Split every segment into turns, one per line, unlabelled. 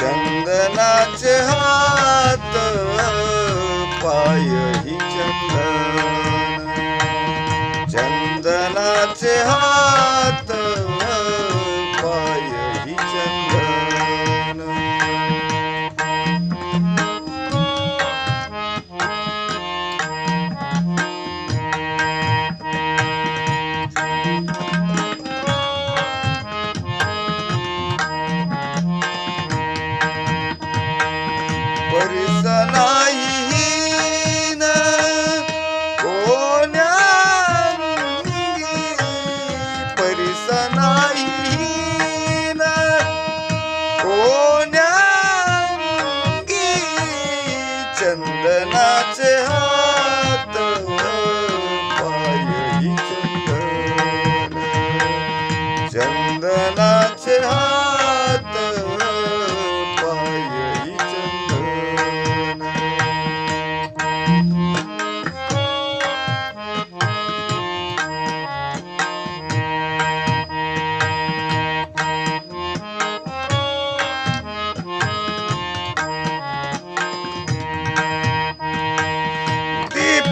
कंगनाचे हात पाय ही चंदन. चंदनाचे हात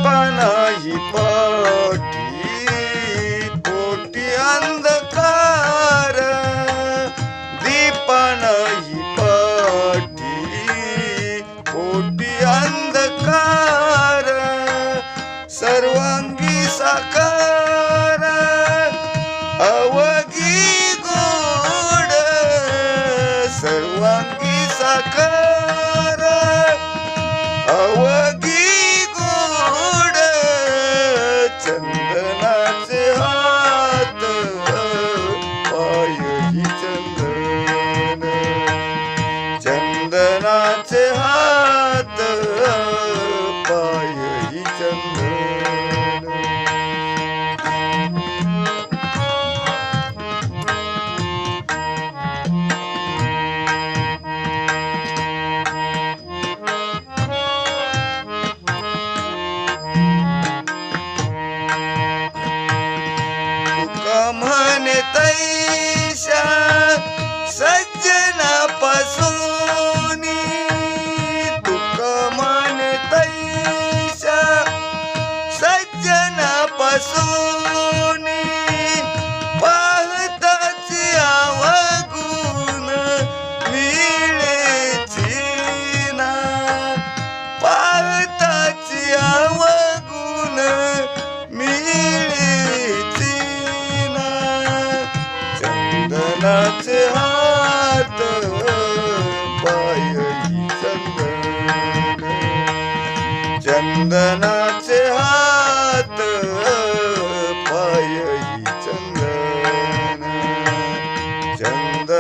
पानाई पोटी पोटी अंधकार. दीपानाई पोटी पोटी अंधकार.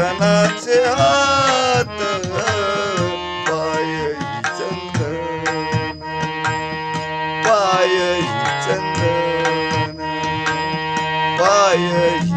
चंदनाचे हात पाय चंदन. पाय चंदन. पाय